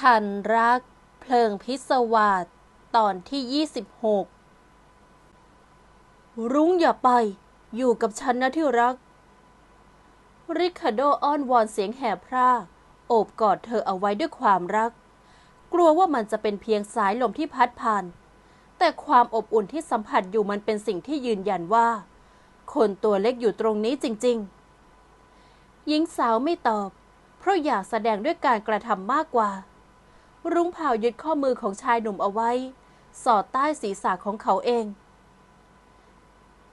ทันรัก เพลิงพิศวาสตอนที่ 26 รุ้งอย่าไป อยู่กับฉันนะที่รัก ริคาโดอ้อนวอนเสียงแหบพร่าโอบกอดเธอเอาไว้ด้วยความรัก กลัวว่ามันจะเป็นเพียงสายลมที่พัดผ่าน แต่ความอบอุ่นที่สัมผัสอยู่มันเป็นสิ่งที่ยืนยันว่า คนตัวเล็กอยู่ตรงนี้จริง ๆ หญิงสาวไม่ตอบ เพราะอยากแสดงด้วยการกระทำมากกว่า รุ้งเผายึดข้อมือของชายหนุ่มเอาไว้ สอดใต้ศีรษะของเขาเอง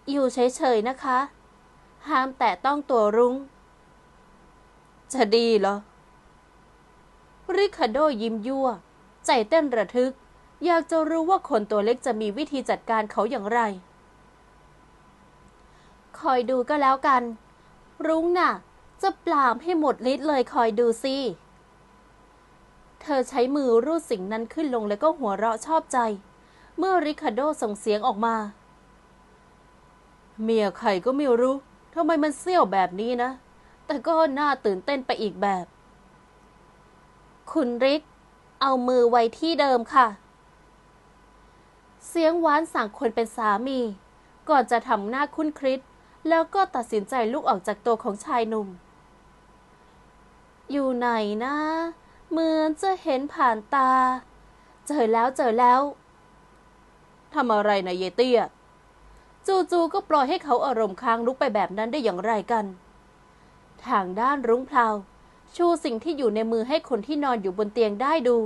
อยู่เฉยๆนะคะ ห้ามแตะต้องตัวรุ้ง จะดีเหรอ ริคาโดยิ้มยั่ว ใจเต้นระทึก อยากจะรู้ว่าคนตัวเล็กจะมีวิธีจัดการเขาอย่างไร คอยดูก็แล้วกัน รุ้งน่ะ จะปลามให้หมดฤทธิ์เลยคอยดูสิ เธอใช้มือรูดสิ่งนั้นขึ้นลงแล้วก็หัวเราะชอบใจ เมื่อริคาโดส่งเสียงออกมา เมียใครก็ไม่รู้ทำไมมันเสี้ยวแบบนี้นะ แต่ก็น่าตื่นเต้นไปอีกแบบ คุณริก เอามือไว้ที่เดิมค่ะ เสียงหวานสั่งคนเป็นสามี ก่อนจะทำหน้าคุ้นคริสแล้วก็ตัดสินใจลุกออกจากตัวของชายหนุ่ม อยู่ไหนนะ เหมือนจะเห็นผ่านตา เจอแล้วเจอแล้วทำอะไรนะเยเตี้ยจู่ๆก็ปล่อยให้เขาอารมณ์ค้างลุกไปแบบนั้นได้อย่างไรกัน ทางด้านรุ้งพลาว ชูสิ่งที่อยู่ในมือให้คนที่นอนอยู่บนเตียงได้ดู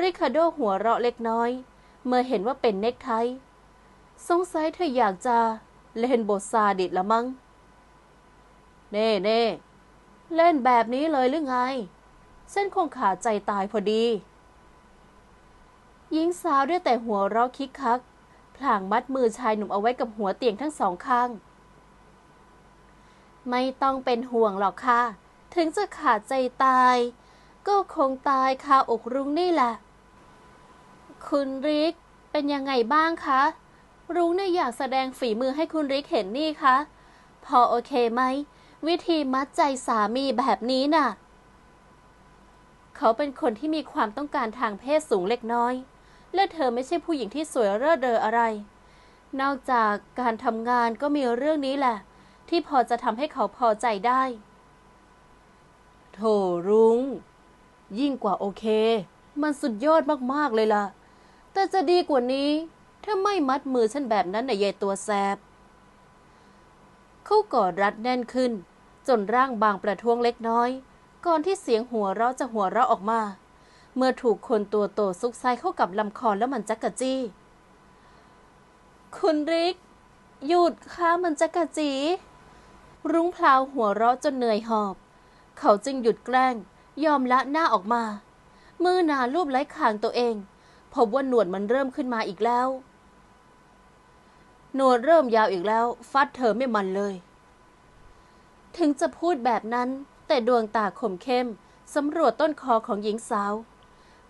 ริคาโดหัวเราะเล็กน้อย เมื่อเห็นว่าเป็นเน็กไทสงสัยเธออยากจะเล่นบทซาดิสละมั้ง เน่เน่เล่นแบบนี้เลยหรือไง เส้นคงขาดใจตายพอดี หญิงสาวด้วยแต่หัวเราะคิกคัก พลางมัดมือชายหนุ่มเอาไว้กับหัวเตียงทั้งสองข้าง ไม่ต้องเป็นห่วงหรอกค่ะ ถึงจะขาดใจตาย ก็คงตายคาอกรุ้งนี่แหละ คุณริกเป็นยังไงบ้างคะ รุ้งเนี่ยอยากแสดงฝีมือให้คุณริกเห็นนี่คะ พอโอเคไหม วิธีมัดใจสามีแบบนี้น่ะ เขาเป็นคนที่มีความต้องการทางเพศสูงเล็กน้อย และเธอไม่ใช่ผู้หญิงที่สวยเร่อเรออะไร นอกจากการทำงานก็มีเรื่องนี้แหละ ที่พอจะทำให้เขาพอใจได้ โถรุง้ง ยิ่งกว่าโอเค มันสุดยอดมากๆเลยล่ะ แต่จะดีกว่านี้ถ้าไม่มัดมือฉันแบบนั้นนะยายตัวแสบเขากอดรัดแน่นขึ้น จนร่างบางประท้วงเล็กน้อย ก่อนที่เสียงหัวเราะจะหัวเราะออกมา เมื่อถูกคนตัวโตซุกไซเข้ากับลำคอแล้วมันจักกะจี้ คุณริก หยุดค่ะมันจักกะจี รุ้งพลาวหัวเราะจนเหนื่อยหอบ เขาจึงหยุดแกล้ง ยอมละหน้าออกมา มือหนาลูบไล้คางตัวเอง พบว่าหนวดมันเริ่มขึ้นมาอีกแล้ว หนวดเริ่มยาวอีกแล้ว ฟัดเธอไม่มันเลย ถึงจะพูดแบบนั้น แต่ดวงตาคมเข้มสำรวจต้นคอของหญิงสาว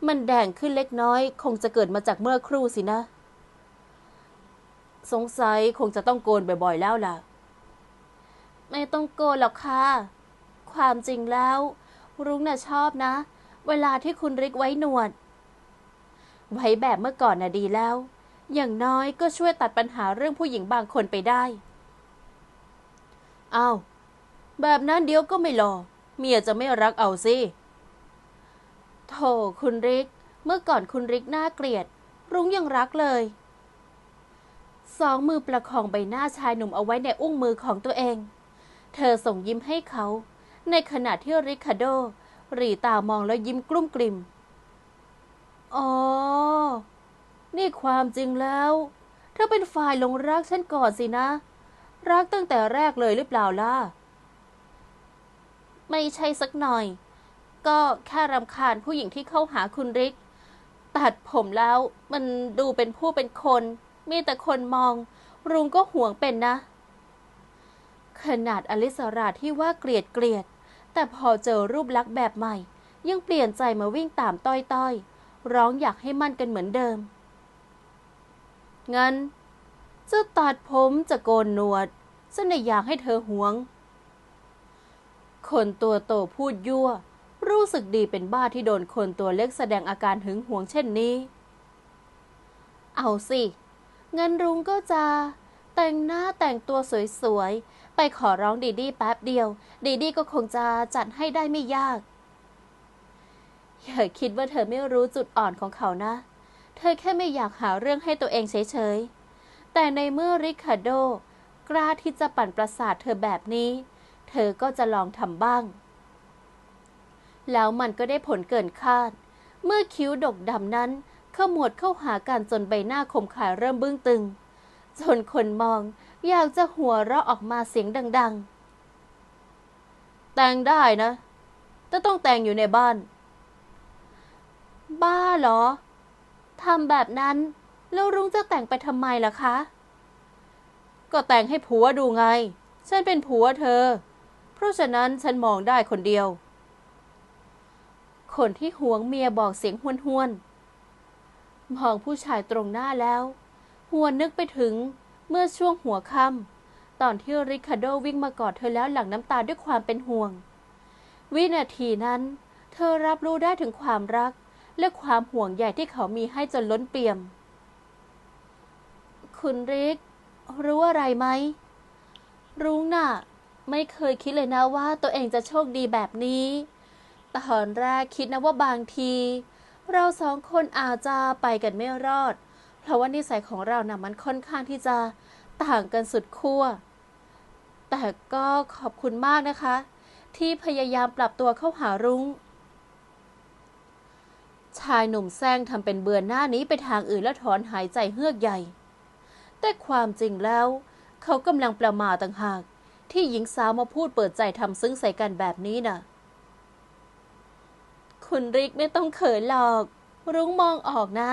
มันแดงขึ้นเล็กน้อย คงจะเกิดมาจากเมื่อครู่สินะ สงสัยคงจะต้องโกนบ่อยๆแล้วล่ะ ไม่ต้องโกนหรอกค่ะ ความจริงแล้ว รุ้งน่ะชอบนะ เวลาที่คุณริกไว้หนวด ไว้แบบเมื่อก่อนน่ะดีแล้ว อย่างน้อยก็ช่วยตัดปัญหาเรื่องผู้หญิงบางคนไปได้อ้าว แบบนั้นเดี๋ยวก็ไม่รอเมียจะไม่รักเอาสิโธ่คุณริก เมื่อก่อนคุณริกน่าเกลียด รุ้งยังรักเลย สองมือประคองใบหน้าชายหนุ่มเอาไว้ในอุ้งมือของตัวเอง เธอส่งยิ้มให้เขา ในขณะที่ริคาโด รีตามองแล้วยิ้มกลุ้มกลิ่ม อ๋อ นี่ความจริงแล้ว เธอเป็นฝ่ายหลงรักฉันก่อนสินะ รักตั้งแต่แรกเลยหรือเปล่าล่ะ ไม่ใช่สักหน่อย ก็แค่รำคาญผู้หญิงที่เข้าหาคุณริก ตัดผมแล้วมันดูเป็นผู้เป็นคน มีแต่คนมอง รุงก็ห่วงเป็นนะ ขนาดอลิสราที่ว่าเกลียดเกลียด แต่พอเจอรูปลักษณ์แบบใหม่ ยังเปลี่ยนใจมาวิ่งตามต้อยต้อยร้องอยากให้มั่นกันเหมือนเดิม งั้นจะตัดผมจะโกนหนวดฉันอยากให้เธอหวง คนตัวโตพูดยั่ว รู้สึกดีเป็นบ้าที่โดนคนตัวเล็กแสดงอาการหึงหวงเช่นนี้ เอาสิเงั้นรุงก็จะ แต่งหน้าแต่งตัวสวยๆ ไปขอร้องดีดีแป๊บเดียว ดีดีก็คงจะจัดให้ได้ไม่ยาก อย่าคิดว่าเธอไม่รู้จุดอ่อนของเขานะ เธอแค่ไม่อยากหาเรื่องให้ตัวเองเฉยๆ แต่ในเมื่อริคาร์โด กล้าที่จะปั่นประสาทเธอแบบนี้ เธอก็จะลองทำบ้าง แล้วมันก็ได้ผลเกินคาด เมื่อคิ้วดกดำนั้นขมวดเข้าหากันจนใบหน้าคมขายเริ่มบึ้งตึง จนคนมองอยากจะหัวเราะออกมาเสียงดัง ๆ แต่งได้นะ แต่ต้องแต่งอยู่ในบ้าน บ้าเหรอทำแบบนั้น แล้วรุ้งจะแต่งไปทำไมล่ะคะ ก็แต่งให้ผัวดูไง ฉันเป็นผัวเธอ เพราะฉะนั้นฉันมองได้คนเดียว คนที่หวงเมียบอกเสียงห้วนๆมองผู้ชายตรงหน้าแล้ว หัวนึกไปถึงเมื่อช่วงหัวค่ำตอนที่ริคาร์โดวิ่งมากอดเธอแล้วหลั่งน้ำตาด้วยความเป็นห่วง วินาทีนั้น เธอรับรู้ได้ถึงความรัก และความห่วงใยที่เขามีให้จนล้นเปี่ยม คุณริก รู้อะไรไหมรู้น่ะ ไม่เคยคิดเลยนะว่าตัวเองจะโชคดีแบบนี้ตอนแรกคิดนะว่าบางที เราสองคนอาจจะไปกันไม่รอด เพราะว่านิสัยของเรานะ่ะมันค่อนข้างที่จะต่างกันสุดขั้ว แต่ก็ขอบคุณมากนะคะ ที่พยายามปรับตัวเข้าหารุง้ง ชายหนุ่มแซงทำเป็นเบือนหน้านี้ไปทางอื่นแล้วถอนหายใจเฮือกใหญ่ แต่ความจริงแล้ว เขากำลังประมาต่างหาก ที่หญิงสาวมาพูดเปิดใจทำซึ้งใส่กันแบบนี้น่ะ คุณริกไม่ต้องเขินหรอก รุ้งมองออกนะ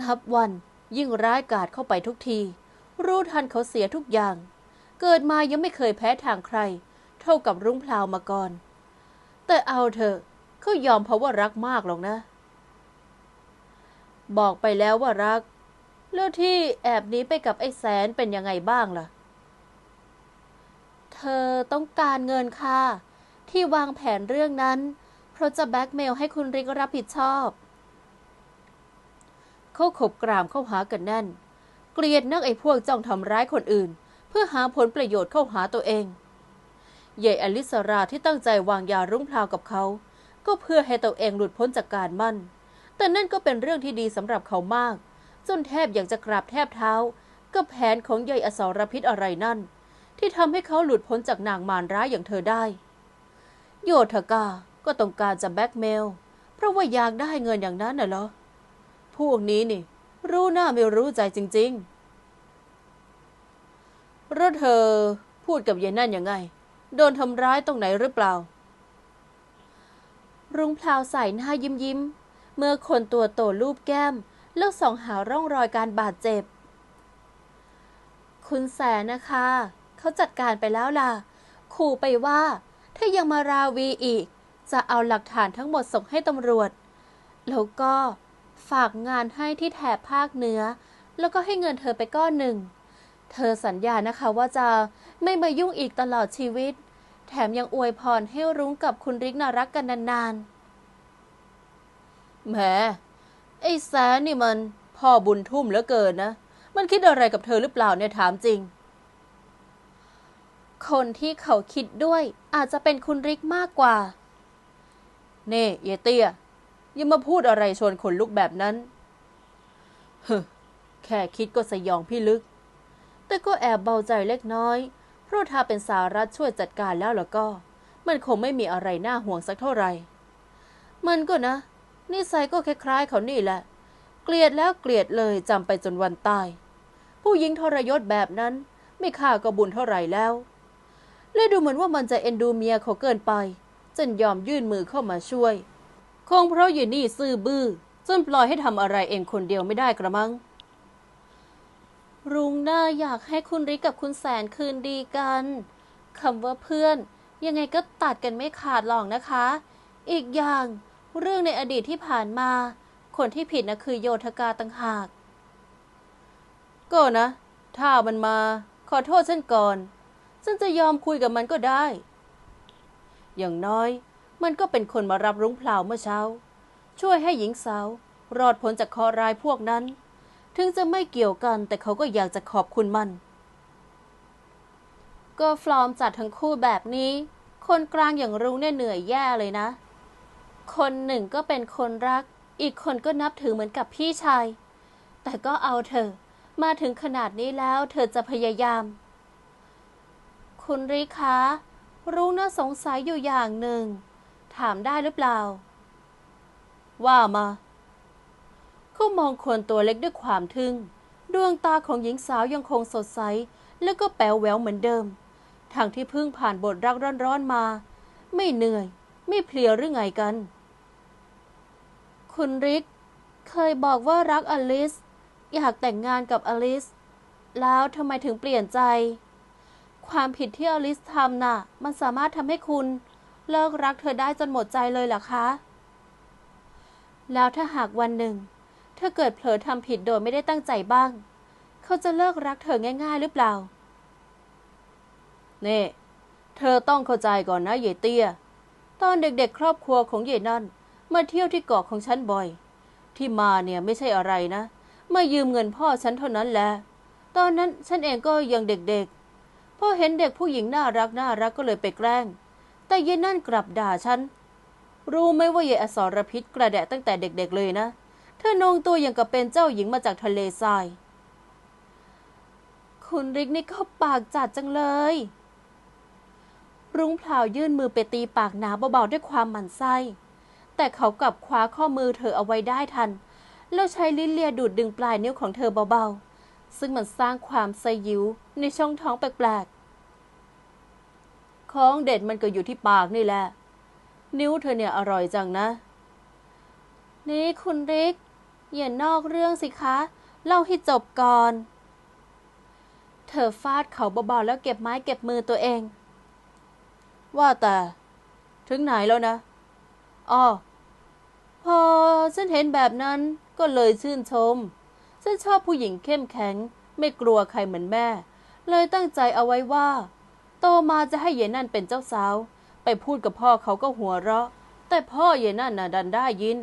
นับวันยิ่งร้ายกาจเข้าไปทุกที รู้ทันเขาเสียทุกอย่าง เกิดมายังไม่เคยแพ้ทางใคร เท่ากับรุ้งพลาวมาก่อน แต่เอาเถอะเขายอมเพราะว่ารักมากหรอกนะ บอกไปแล้วว่ารัก แล้วที่แอบนี้ไปกับไอ้แสนเป็นยังไงบ้างล่ะ เธอต้องการเงินค่ะ ที่วางแผนเรื่องนั้น เพราะจะแบ็กเมลให้คุณริกรับผิดชอบ เขาขบกรามเข้าหากันแน่น เกลียดนักไอ้พวกจ้องทำร้ายคนอื่น เพื่อหาผลประโยชน์เข้าหาตัวเองใหญ่อลิสราที่ตั้งใจวางยารุ้งพลาวกับเขา ก็เพื่อให้ตัวเองหลุดพ้นจากการมั่น แต่นั่นก็เป็นเรื่องที่ดีสำหรับเขามาก จนแทบอยากจะกราบแทบเท้ากับแผนของใยอสรพิษอะไรนั่น ที่ทำให้เขาหลุดพ้นจากนางมารร้ายอย่างเธอได้ โยธกาก็ต้องการจะแบ็กเมล เพราะว่าอยากได้เงินอย่างนั้นน่ะเหรอ พวกนี้นี่ รู้หน้าไม่รู้ใจจริงๆแล้วเธอพูดกับยายนั่นยังไง โดนทำร้ายตรงไหนหรือเปล่า รุ้งพลาวใส่หน้ายิ้มยิ้ม เมื่อคนตัวโตรูปแก้มแล้วส่องหาร่องรอยการบาดเจ็บ คุณแสนนะคะ เขาจัดการไปแล้วล่ะ ขู่ไปว่า ถ้ายังมาราวีอีก จะเอาหลักฐานทั้งหมดส่งให้ตำรวจ แล้วก็ฝากงานให้ที่แถบภาคเหนือ แล้วก็ให้เงินเธอไปก้อนหนึ่ง เธอสัญญานะคะว่าจะไม่มายุ่งอีกตลอดชีวิต แถมยังอวยพรให้รุ้งกับคุณริกนารักกันนานๆ แหม ไอ้แสนนี่มันพ่อบุญทุ่มเหลือเกินนะ มันคิดอะไรกับเธอหรือเปล่าเนี่ยถามจริง คนที่เขาคิดด้วยอาจจะเป็นคุณริกมากกว่า เน่เยเตียอย่ามาพูดอะไรชวนขนลุกแบบนั้นเฮ้อแค่คิดก็สยองพี่ลึก แต่ก็แอบเบาใจเล็กน้อย เพราะถ้าเป็นสารัฐช่วยจัดการแล้วล่ะก็ มันคงไม่มีอะไรน่าห่วงสักเท่าไหร่ มันก็นะ นิสัยก็คล้ายๆเขานี่แหละ เกลียดแล้วเกลียดเลยจำไปจนวันตาย ผู้หญิงทรยศแบบนั้น ไม่ค่าก็บุญเท่าไหร่แล้ว และดูเหมือนว่ามันจะเอ็นดูเมียเขาเกินไปจนยอมยื่นมือเข้ามาช่วย คงเพราะอยู่นี่ซื่อบื้อจนปล่อยให้ทำอะไรเองคนเดียวไม่ได้กระมัง รุงน่าอยากให้คุณริกกับคุณแสนคืนดีกันคำว่าเพื่อน ยังไงก็ตัดกันไม่ขาดหรอกนะคะ อีกอย่างเรื่องในอดีตที่ผ่านมา คนที่ผิดนะคือโยธกาต่างหาก ก็นะ ถ้ามันมา ขอโทษฉันก่อน ฉันจะยอมคุยกับมันก็ได้ อย่างน้อย มันก็เป็นคนมารับรุ้งเปล่าเมื่อเช้า ช่วยให้หญิงสาว รอดพ้นจากคอรายพวกนั้น ถึงจะไม่เกี่ยวกันแต่เขาก็อยากจะขอบคุณมัน ก็ฟลอมจัดทั้งคู่แบบนี้ คนกลางอย่างรุ้งเนี่ยเหนื่อยแย่เลยนะ คนหนึ่งก็เป็นคนรัก อีกคนก็นับถือเหมือนกับพี่ชาย แต่ก็เอาเถอมาถึงขนาดนี้แล้วเธอจะพยายาม คุณริคะรู้น่าสงสัยอยู่อย่างหนึ่ง ถามได้หรือเปล่า ว่ามาเขามองคนตัวเล็กด้วยความทึ่ง ดวงตาของหญิงสาวยังคงสดใส แล้วก็แป๋วแหววเหมือนเดิมทางที่เพิ่งผ่านบทรักร้อนๆมา ไม่เหนื่อย ไม่เพลียหรือไงกัน คุณริกเคยบอกว่ารักอลิส อยากแต่งงานกับอลิส แล้วทำไมถึงเปลี่ยนใจ ความผิดที่อลิสทำน่ะ มันสามารถทำให้คุณ เลิกรักเธอได้จนหมดใจเลยเหรอคะ แล้วถ้าหากวันหนึ่ง เธอเกิดเผลอทำผิดโดยไม่ได้ตั้งใจบ้าง เขาจะเลิกรักเธอง่าย ๆ หรือเปล่า เน่เธอต้องเข้าใจก่อนนะเยเตี้ย ตอนเด็กๆ ครอบครัวของเยนั่นมาเที่ยวที่เกาะของฉันบ่อย ที่มาเนี่ยไม่ใช่อะไรนะ มายืมเงินพ่อฉันเท่านั้นแหละ ตอนนั้นฉันเองก็ยังเด็กๆ พอเห็นเด็กผู้หญิงน่ารักน่ารักก็เลยไปแกล้ง แต่เยนั่นกลับด่าฉัน รู้ไหมว่าเยอสรพิษกระแดะตั้งแต่เด็กๆเลยนะ เธอนงตัวอย่างกับเป็นเจ้าหญิงมาจากทะเลทราย คุณริกนี่ก็ปากจัดจังเลย รุ้งพลาวยื่นมือไปตีปากหนาเบาๆด้วยความหมั่นไส้ แต่เขากลับคว้าข้อมือเธอเอาไว้ได้ทัน แล้วใช้ลิ้นเลียดูดดึงปลายนิ้วของเธอเบาๆ ซึ่งมันสร้างความสยิวในช่องท้องแปลกๆ ของเด็ดมันก็อยู่ที่ปากนี่แหละ นิ้วเธอเนี่ยอร่อยจังนะ นี่คุณริก อย่านอกเรื่องสิคะ เล่าให้จบก่อน เธอฟาดเขาเบาๆแล้วเก็บไม้เก็บมือตัวเอง ว่าแต่ ถึงไหนแล้วนะอ๋อพอฉันเห็นแบบนั้นก็เลยชื่นชม ฉันชอบผู้หญิงเข้มแข็ง ไม่กลัวใครเหมือนแม่ เลยตั้งใจเอาไว้ว่า โตมาจะให้เยนั่นเป็นเจ้าสาว ไปพูดกับพ่อเขาก็หัวเราะ แต่พ่อเยนั่นน่ะดันได้ยิน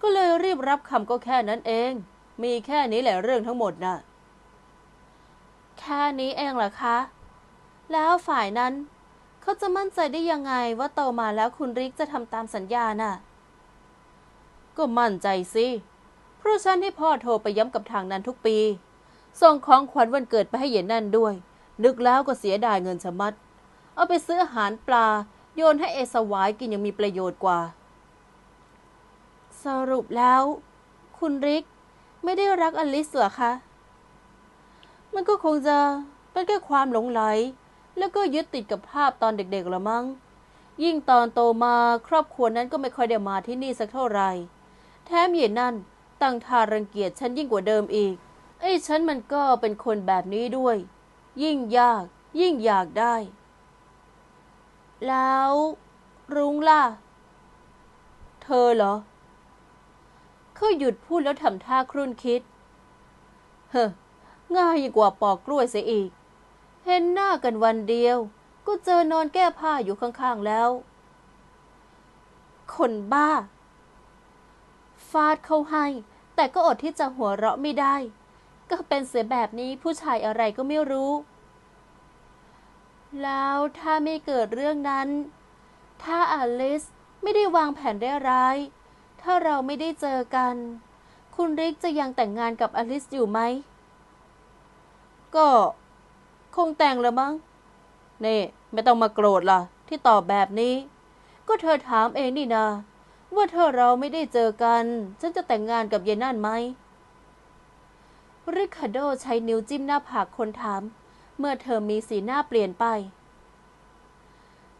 ก็เลยรีบรับคำก็แค่นั้นเอง มีแค่นี้แหละเรื่องทั้งหมดน่ะแค่นี้เองเหรอคะ แล้วฝ่ายนั้นเขาจะมั่นใจได้ยังไงว่าโตมาแล้วคุณริกจะทำตามสัญญาน่ะ ก็มั่นใจสิ เพราะฉันให้พ่อโทรไปย้ำกับทางนั้นทุกปี ส่งของขวัญวันเกิดไปให้เย็นนั่นด้วย นึกแล้วก็เสียดายเงินชะมัด เอาไปซื้ออาหารปลา โยนให้เอสวายกินยังมีประโยชน์กว่า สรุปแล้ว คุณริกไม่ได้รักอลิสเหรอคะ มันก็คงจะเป็นแค่ความหลงไหล แล้วก็ยึดติดกับภาพตอนเด็กๆละมั้ง ยิ่งตอนโตมาครอบครัวนั้นก็ไม่ค่อยได้มาที่นี่สักเท่าไหร่ แถมเย็นนั่น ตั้งท่ารังเกียจฉันยิ่งกว่าเดิมอีก ไอ้ฉันมันก็เป็นคนแบบนี้ด้วย ยิ่งยาก ยิ่งอยากได้ แล้วรุ้งล่ะ เธอเหรอ เขาหยุดพูดแล้วทำท่าครุ่นคิด เฮ้ง่ายยิ่งกว่าปอกกล้วยเสียอีก เห็นหน้ากันวันเดียว ก็เจอนอนแก้ผ้าอยู่ข้างๆแล้ว คนบ้า ฟาดเข้าให้ แต่ก็อดที่จะหัวเราะไม่ได้ ก็เป็นเสียแบบนี้ผู้ชายอะไรก็ไม่รู้ แล้วถ้าไม่เกิดเรื่องนั้น ถ้าอลิสไม่ได้วางแผนได้ร้าย ถ้าเราไม่ได้เจอกัน คุณริกจะยังแต่งงานกับอลิสอยู่ไหม ก็ คงแต่งแล้วมั้ง นี่ ไม่ต้องมาโกรธล่ะ ที่ตอบแบบนี้ ก็เธอถามเองนี่นา ว่าเธอเราไม่ได้เจอกัน ฉันจะแต่งงานกับเยนนั่นไหม ริคาโดใช้นิ้วจิ้มหน้าผากคนถาม เมื่อเธอมีสีหน้าเปลี่ยนไป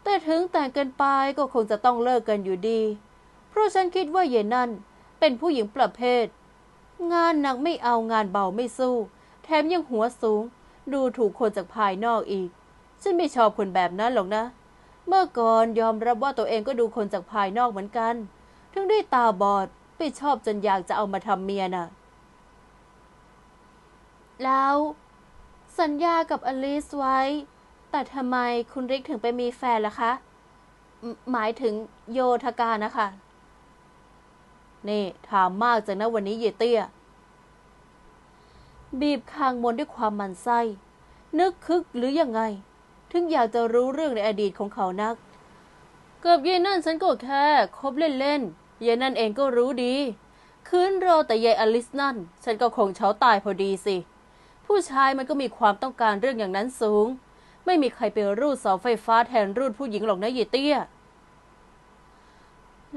แต่ถึงแต่งกันไปก็คงจะต้องเลิกกันอยู่ดี เพราะฉันคิดว่าเยนนั่นเป็นผู้หญิงประเภท งานหนักไม่เอางานเบาไม่สู้ แถมยังหัวสูง ดูถูกคนจากภายนอกอีก ฉันไม่ชอบคนแบบนั้นหรอกนะเมื่อก่อนยอมรับว่าตัวเองก็ดูคนจากภายนอกเหมือนกัน ถึงได้ตาบอดไม่ชอบจนอยากจะเอามาทำเมียน่ะ แล้ว สัญญากับอลิสไว้ แต่ทำไมคุณริกถึงไปมีแฟนล่ะคะ หมายถึงโยธกานะคะ นี่ถามมากจังนะวันนี้เยเตี้ย บีบคางมนด้วยความมันไส้ นึกคึกหรือยังไง ถึงอยากจะรู้เรื่องในอดีตของเขานัก เกับยายนั่นฉันก็แค่คบเล่นๆ ยายนั่นเองก็รู้ดีคืนรอแต่ยายอลิสนั่น ฉันก็คงเฉาตายพอดีสิ ผู้ชายมันก็มีความต้องการเรื่องอย่างนั้นสูง ไม่มีใครไปรูดเสาไฟฟ้าแทนรูดผู้หญิงหรอกนะเยเตี้ย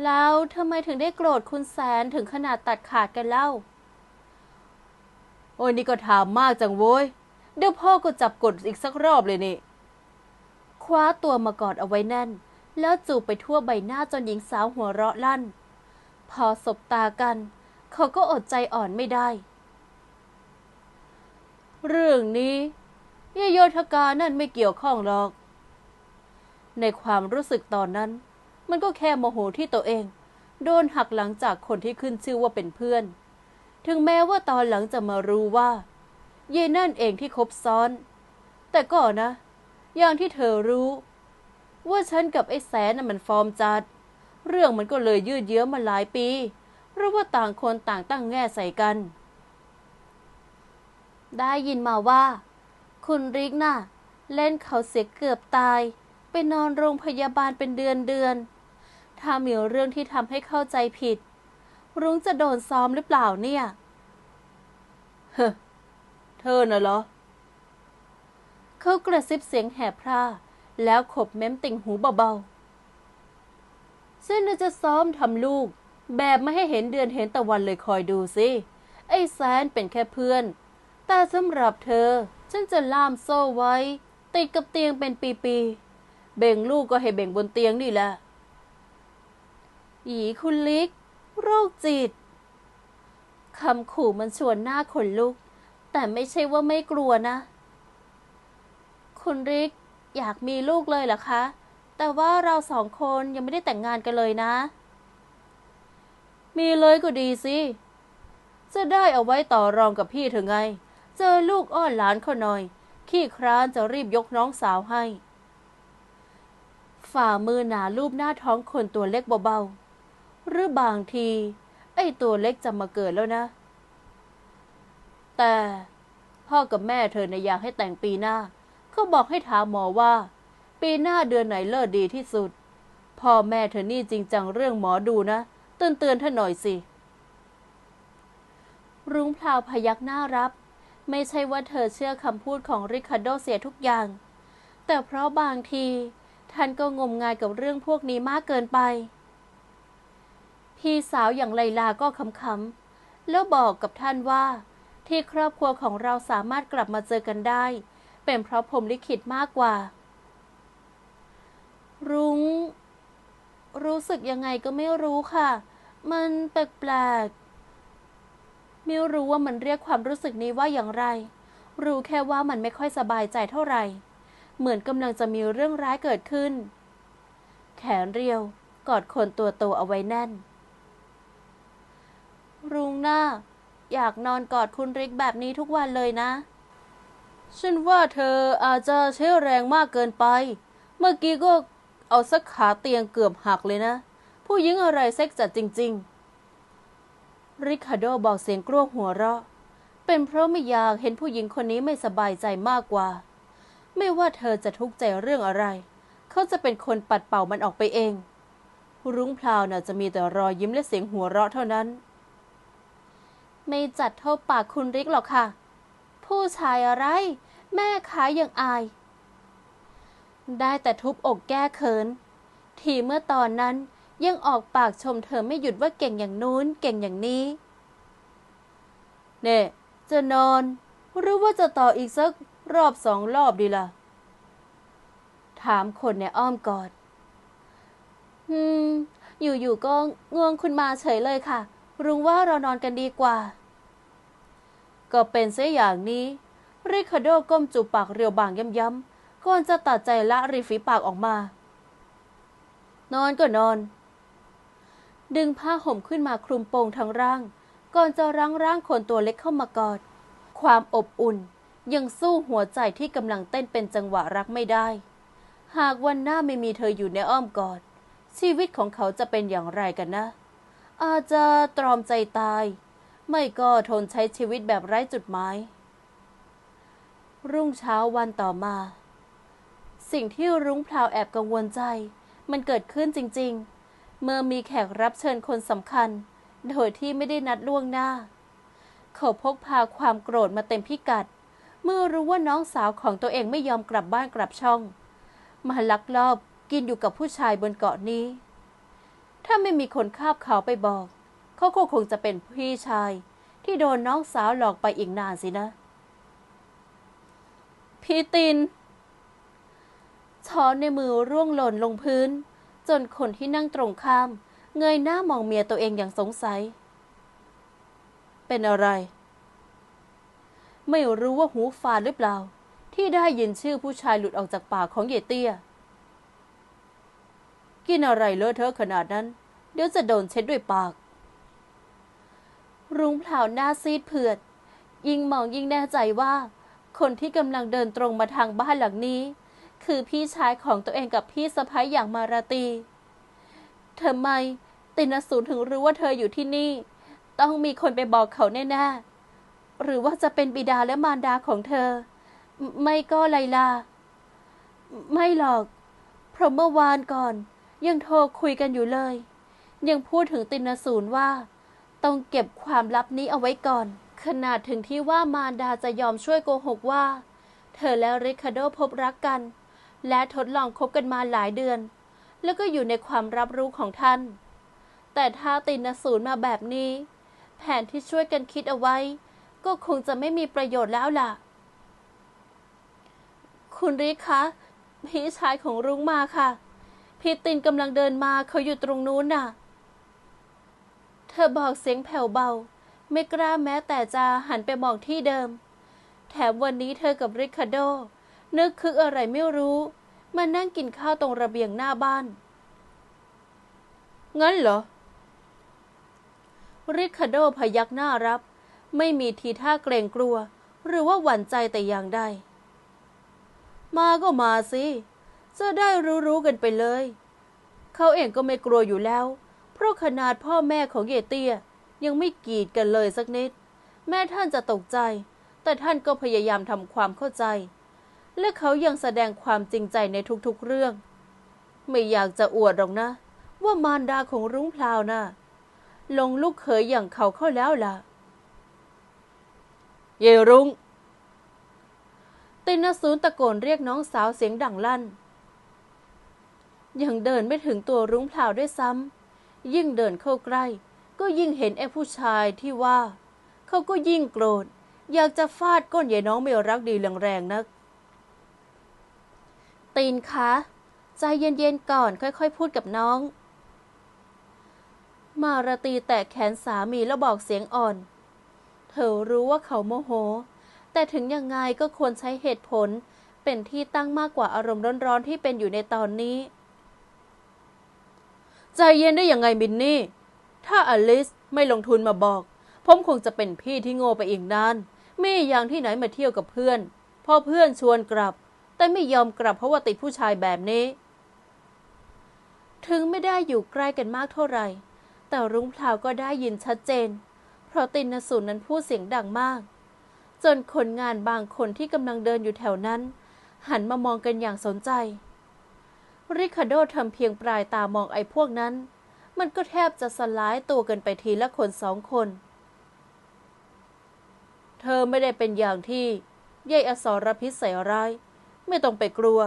แล้วทำไมถึงได้โกรธคุณแสนถึงขนาดตัดขาดกันเล่า โอ้ยนี่ก็ถามมากจังโว้ย เดี๋ยวพ่อก็จับกดอีกสักรอบเลยนี่ คว้าตัวมากอดเอาไว้แน่น แล้วจูบไปทั่วใบหน้าจนหญิงสาวหัวเราะลั่น พอสบตากัน เขาก็อดใจอ่อนไม่ได้ เรื่องนี้ยยโยธกานั่นไม่เกี่ยวข้องหรอก ในความรู้สึกตอนนั้น มันก็แค่โมโหที่ตัวเอง โดนหักหลังจากคนที่ขึ้นชื่อว่าเป็นเพื่อน ถึงแม้ว่าตอนหลังจะมารู้ว่า เยนั่นเองที่คบซ้อน แต่ก็นะ อย่างที่เธอรู้ ว่าฉันกับไอ้แสนน่ะมันฟอร์มจัด เรื่องมันก็เลยยืดเยื้อมาหลายปี เพราะว่าต่างคนต่างตั้งแง่ใส่กัน ได้ยินมาว่า คุณริกน่ะ เล่นเขาเสียเกือบตาย ไปนอนโรงพยาบาลเป็นเดือนเดือน ถ้ามีเรื่องที่ทำให้เข้าใจผิด รุ้งจะโดนซ้อมหรือเปล่าเนี่ย เฮ้อเธอน่ะเหรอ เขากระซิบเสียงแหบพร่าแล้วขบเม้มติ่งหูเบาๆ ฉันน่ะจะซ้อมทำลูก แบบไม่ให้เห็นเดือนเห็นตะวันเลยคอยดูสิ ไอ้แซนเป็นแค่เพื่อน แต่สำหรับเธอ ฉันจะล่ามโซ่ไว้ ติดกับเตียงเป็นปีๆ เบ่งลูกก็ให้เบ่งบนเตียงนี่แหละอีคุณลิก โรคจิต คำขู่มันชวนหน้าขนลุก แต่ไม่ใช่ว่าไม่กลัวนะ คุณริกอยากมีลูกเลยเหรอคะ แต่ว่าเราสองคนยังไม่ได้แต่งงานกันเลยนะ มีเลยก็ดีสิ จะได้เอาไว้ต่อรองกับพี่เถอไง เจอลูกอ้อนหลานเขาหน่อย ขี้คร้านจะรีบยกน้องสาวให้ ฝ่ามือหนาลูบหน้าท้องคนตัวเล็กเบาๆ หรือบางที ไอ้ตัวเล็กจะมาเกิดแล้วนะ แต่พ่อกับแม่เธอในอยากให้แต่งปีหน้าเขาบอกให้ถามหมอว่า ปีหน้าเดือนไหนเลิศดีที่สุด พ่อแม่เธอนี่จริงจังเรื่องหมอดูนะ เตือนเตือนๆเธอหน่อยสิ รุ้งพลาวพยักหน้ารับ ไม่ใช่ว่าเธอเชื่อคำพูดของริคาร์โดเสียทุกอย่าง แต่เพราะบางที ท่านก็งมงายกับเรื่องพวกนี้มากเกินไป พี่สาวอย่างไลลาก็คำๆแล้วบอกกับท่านว่า ที่ครอบครัวของเราสามารถกลับมาเจอกันได้ เป็นเพราะผมลิขิตมากกว่า รุง้ง รู้สึกยังไงก็ไม่รู้ค่ะ มันแปลกๆ ไม่รู้ว่ามันเรียกความรู้สึกนี้ว่าอย่างไร รู้แค่ว่ามันไม่ค่อยสบายใจเท่าไหร่ เหมือนกำลังจะมีเรื่องร้ายเกิดขึ้น แขนเรียวกอดคนตัวโตเอาไว้แน่น รุงหน้า อยากนอนกอดคุณริกแบบนี้ทุกวันเลยนะฉันว่าเธออาจจะใช้แรงมากเกินไป เมื่อกี้ก็ เอาสักขาเตียงเกือบหักเลยนะ ผู้หญิงอะไรเซ็กจัดจริง ๆ ริคาโดบอกเสียงกลัวหัวเราะ เป็นเพราะไม่อยากเห็นผู้หญิงคนนี้ไม่สบายใจมากกว่า ไม่ว่าเธอจะทุกข์ใจเรื่องอะไร เขาจะเป็นคนปัดเป่ามันออกไปเอง รุ้งพลาวน่ะจะมีแต่รอยยิ้มและเสียงหัวเราะเท่านั้น ไม่จัดเท่าปากคุณริกหรอกค่ะ ผู้ชายอะไร แม่ขายอย่างอาย ได้แต่ทุบอกแก้เขิน ทีเมื่อตอนนั้นยังออกปากชมเธอไม่หยุดว่าเก่งอย่างนู้นเก่งอย่างนี้ เน่จะนอน หรือว่าจะต่ออีกสักรอบสองรอบดีล่ะ ถามคนในอ้อมกอด อืม อยู่ๆก็ง่วงคุณมาเฉยเลยค่ะรุงว่าเรานอนกันดีกว่า ก็เป็นเสียอย่างนี้ ริคาโดก้มจูบปากเรียวบางย้ำๆ ก่อนจะตัดใจละริมฝีปากออกมา นอนก็นอน ดึงผ้าห่มขึ้นมาคลุมโปงทั้งร่าง ก่อนจะรั้งร่างคนตัวเล็กเข้ามากอด ความอบอุ่นยังสู้หัวใจที่กำลังเต้นเป็นจังหวะรักไม่ได้ หากวันหน้าไม่มีเธออยู่ในอ้อมกอด ชีวิตของเขาจะเป็นอย่างไรกันนะ อาจจะตรอมใจตาย ไม่ก็ทนใช้ชีวิตแบบไร้จุดหมายรุ่งเช้าวันต่อมา สิ่งที่รุ้งพลาวแอบกังวลใจ มันเกิดขึ้นจริงๆ เมื่อมีแขกรับเชิญคนสำคัญ โดยที่ไม่ได้นัดล่วงหน้า เขาพกพาความโกรธมาเต็มพิกัด เมื่อรู้ว่าน้องสาวของตัวเองไม่ยอมกลับบ้านกลับช่อง มาลักลอบกินอยู่กับผู้ชายบนเกาะนี้ ถ้าไม่มีคนคาบเขาไปบอก เขาก็คงจะเป็นพี่ชาย ที่โดนน้องสาวหลอกไปอีกนานสินะ พี่ติน ช้อนในมือร่วงหล่นลงพื้น จนคนที่นั่งตรงข้าม เงยหน้ามองเมียตัวเองอย่างสงสัย เป็นอะไร ไม่รู้ว่าหูฝาหรือเปล่า ที่ได้ยินชื่อผู้ชายหลุดออกจากปากของเยเตี้ย กินอะไรเลอะเทอะขนาดนั้น เดี๋ยวจะโดนเช็ดด้วยปาก รุ้งเผาหน้าซีดเผือด ยิ่งมองยิ่งแน่ใจว่า คนที่กำลังเดินตรงมาทางบ้านหลังนี้ คือพี่ชายของตัวเองกับพี่สะพ้ายอย่างมาราตีทำไมตินสูรถึงรู้ว่าเธออยู่ที่นี่ ต้องมีคนไปบอกเขาแน่ๆ หรือว่าจะเป็นบิดาและมารดาของเธอ ไม่ก็ไลลา ไม่หรอก เพราะเมื่อวานก่อน ยังโทรคุยกันอยู่เลย ยังพูดถึงตินสูรว่า ต้องเก็บความลับนี้เอาไว้ก่อน ขนาดถึงที่ว่ามารดาจะยอมช่วยโกหกว่า เธอและริคาโดพบรักกัน และทดลองคบกันมาหลายเดือน แล้วก็อยู่ในความรับรู้ของท่าน แต่ถ้าตินสูรมาแบบนี้ แผนที่ช่วยกันคิดเอาไว้ ก็คงจะไม่มีประโยชน์แล้วล่ะ คุณริคะ พี่ชายของรุ้งมาค่ะ พี่ตินกำลังเดินมาเขาอยู่ตรงนู้นน่ะ เธอบอกเสียงแผ่วเบา ไม่กล้าแม้แต่จะหันไปมองที่เดิม แถมวันนี้เธอกับริคาโด นึกคึกอะไรไม่รู้ มานั่งกินข้าวตรงระเบียงหน้าบ้าน งั้นเหรอ ริคาโดพยักหน้ารับ ไม่มีทีท่าเกรงกลัว หรือว่าหวั่นใจแต่อย่างใด มาก็มาสิ จะได้รู้ๆกันไปเลย เขาเองก็ไม่กลัวอยู่แล้ว เพราะขนาดพ่อแม่ของเยเตียยังไม่กีดกันเลยสักนิด แม่ท่านจะตกใจ แต่ท่านก็พยายามทำความเข้าใจ และเขายังแสดงความจริงใจในทุกๆเรื่อง ไม่อยากจะอวดหรอกนะ ว่ามารดาของรุ้งพลาวนะ่ะลงลูกเขยอย่างเขาเข้าแล้วล่ะ เยรุง้งตินสูนตะโกนเรียกน้องสาวเสียงดังลั่น ยังเดินไม่ถึงตัวรุ้งพลาวด้วยซ้ำยิ่งเดินเข้าใกล้ ก็ยิ่งเห็นไอ้ผู้ชายที่ว่า เขาก็ยิ่งโกรธ อยากจะฟาดก้นยายน้องไม่รักดีแรงๆนัก ตีนคะใจเย็นๆก่อนค่อยๆ พูดกับน้อง มาราตีแตะแขนสามีแล้วบอกเสียงอ่อน เธอรู้ว่าเขาโมโห แต่ถึงยังไงก็ควรใช้เหตุผลเป็นที่ตั้งมากกว่าอารมณ์ร้อนๆที่เป็นอยู่ในตอนนี้ ใจเย็นได้ยังไงมินนี่ ถ้าอลิสไม่ลงทุนมาบอก ผมคงจะเป็นพี่ที่โง่ไปอีกนานไม่อย่างที่ไหนมาเที่ยวกับเพื่อน พอเพื่อนชวนกลับ แต่ไม่ยอมกลับเพราะว่าติดผู้ชายแบบนี้ ถึงไม่ได้อยู่ใกล้กันมากเท่าไหร่ แต่รุ้งพลาวก็ได้ยินชัดเจน เพราะตินนสูนนั้นพูดเสียงดังมาก จนคนงานบางคนที่กำลังเดินอยู่แถวนั้น หันมามองกันอย่างสนใจ ริคาโดทำเพียงปลายตามองไอ้พวกนั้น มันก็แทบจะสลายตัวกันไปทีละคนสองคนเธอไม่ได้เป็นอย่างที่ยายอสรพิษใส่ร้าย ไม่ต้องไปกลัว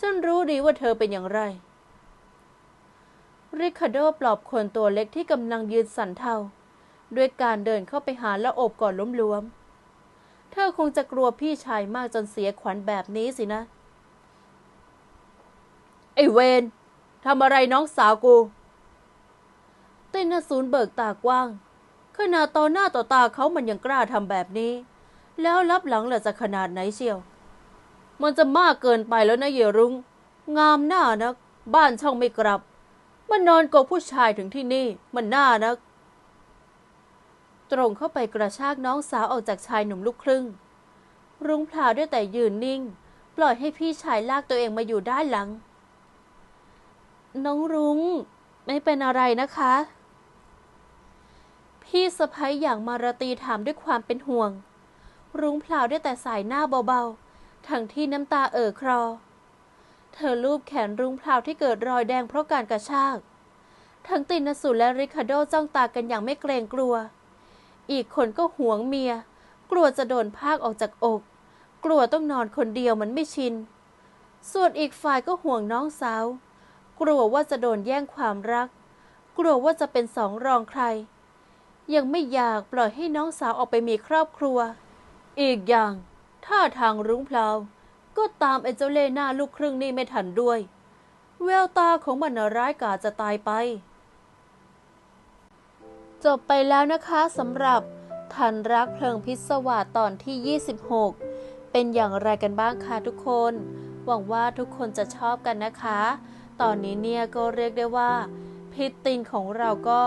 ฉันรู้ดีว่าเธอเป็นอย่างไร ริคาโดปลอบคนตัวเล็กที่กำลังยืนสั่นเทาด้วยการเดินเข้าไปหาและโอบก่อดล้มล้วมๆเธอคงจะกลัวพี่ชายมากจนเสียขวัญแบบนี้สินะ ไอเวนทำอะไรน้องสาวกูเต้นศูนย์เบิกตากว้าง ขนาดต่อหน้าต่อตาเขามันยังกล้าทำแบบนี้ แล้วรับหลังล่ะจะขนาดไหนเชียว มันจะมากเกินไปแล้วนะเยรุง้ง งามหน้านัก บ้านช่องไม่กลับ มันนอนกับผู้ชายถึงที่นี่ มันหน้านัก ตรงเข้าไปกระชากน้องสาวออกจากชายหนุ่มลูกครึ่ง รุ้งพลาวด้วยแต่ยืนนิ่ง ปล่อยให้พี่ชายลากตัวเองมาอยู่ด้านหลัง น้องรุง้ง ไม่เป็นอะไรนะคะ พี่สะพ้ยอย่างมาราตีถามด้วยความเป็นห่วง รุ้งพลาวได้แต่สายหน้าเบาๆ ทั้งที่น้ำตาเอ่อคลอ เธอลูบแขนรุ้งพลาวที่เกิดรอยแดงเพราะการกระชาก ทั้งตินสุและริคาโดจ้องตากันอย่างไม่เกรงกลัว อีกคนก็หวงเมีย กลัวจะโดนพากออกจากอก กลัวต้องนอนคนเดียวมันไม่ชิน ส่วนอีกฝ่ายก็ห่วงน้องสาว กลัวว่าจะโดนแย่งความรัก กลัวว่าจะเป็นสองรองใคร ยังไม่อยากปล่อยให้น้องสาวออกไปมีครอบครัว อีกอย่าง ท่าทางรุ้งพลาว ก็ตามไอ้เจ้าเล่หน้าลูกครึ่งนี่ไม่ทันด้วย แววตาของมันน่ะร้ายกาจจะตายไป จบไปแล้วนะคะสำหรับทันรักเพลิงพิศวาสตอนที่ 26 เป็นอย่างไรกันบ้างคะทุกคน หวังว่าทุกคนจะชอบกันนะคะ ตอนนี้เนี่ยก็เรียกได้ว่า พิตตินของเราก็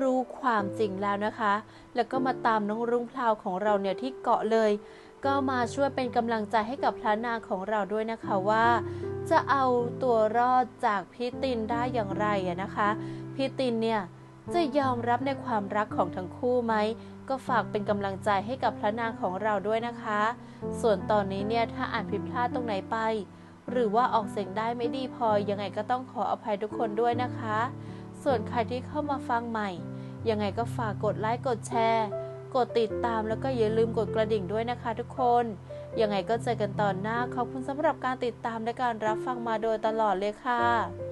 รู้ความจริงแล้วนะคะ แล้วก็มาตามน้องรุ่งพลาวของเราเนี่ยที่เกาะเลย ก็มาช่วยเป็นกำลังใจให้กับพระนางของเราด้วยนะคะว่า จะเอาตัวรอดจากพิตินได้อย่างไรนะคะพิตินเนี่ยจะยอมรับในความรักของทั้งคู่ไหมก็ฝากเป็นกำลังใจให้กับพระนางของเราด้วยนะคะ ส่วนตอนนี้เนี่ยถ้าอ่านผิดพลาดตรงไหนไป หรือว่าออกเสียงได้ไม่ดีพอยังไงก็ต้องขออภัยทุกคนด้วยนะคะ ส่วนใครที่เข้ามาฟังใหม่ ยังไงก็ฝากกดไลค์กดแชร์ กดติดตามแล้วก็อย่าลืมกดกระดิ่งด้วยนะคะทุกคน ยังไงก็เจอกันตอนหน้า ขอบคุณสำหรับการติดตามและการรับฟังมาโดยตลอดเลยค่ะ